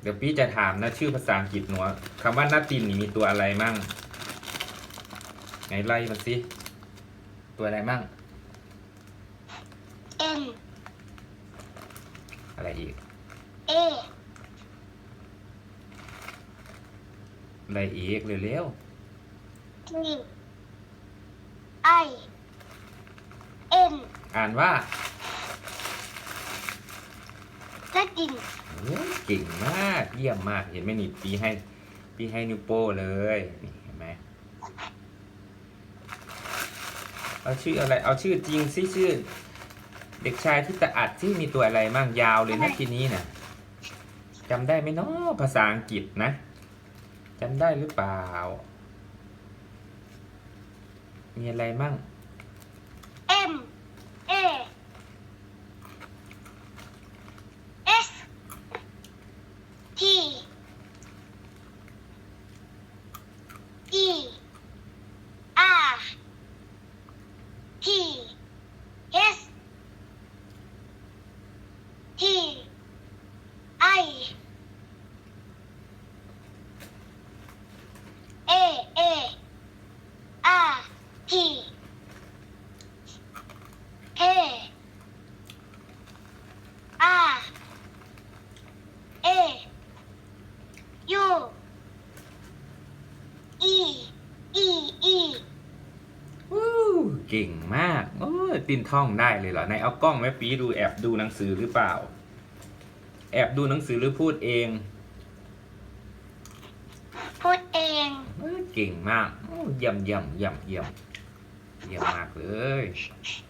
เดี๋ยวพี่จะถามนะชื่อภาษาอังกฤษหนูอะคำว่านาตินนี่มีตัวอะไรมั่งไหนไล่มาสิ ตัวอะไรมั่ง N อะไรอีก A อะไรอีกเร็ว T I N ๆ อ่านว่า Latin โอ้ยเก่งมากเยี่ยมมากเห็นไหมนี่ปีให้ปีให้นิ้วโป้เลยนี่เห็นไหมเอาชื่ออะไร เอาชื่อจริงสิชื่อ เด็กชายที่ตะอัดที่มีตัวอะไรมั่งยาวเลยนะทีนี้นะจำได้ไหมเนาะภาษาอังกฤษนะจำได้หรือเปล่า มีอะไรมั่ง He. Yes. He. I. เก่งมาก โอ้ยตินท่องได้เลยเหรอไหนเอากล้องแม่ปีดูแอบดูหนังสือหรือเปล่า แอบดูหนังสือหรือพูดเอง พูดเองเอ้ยเก่งมากโอ้เยี่ยมเยี่ยมเยี่ยมเยี่ยมเยี่ยมมากเลยเ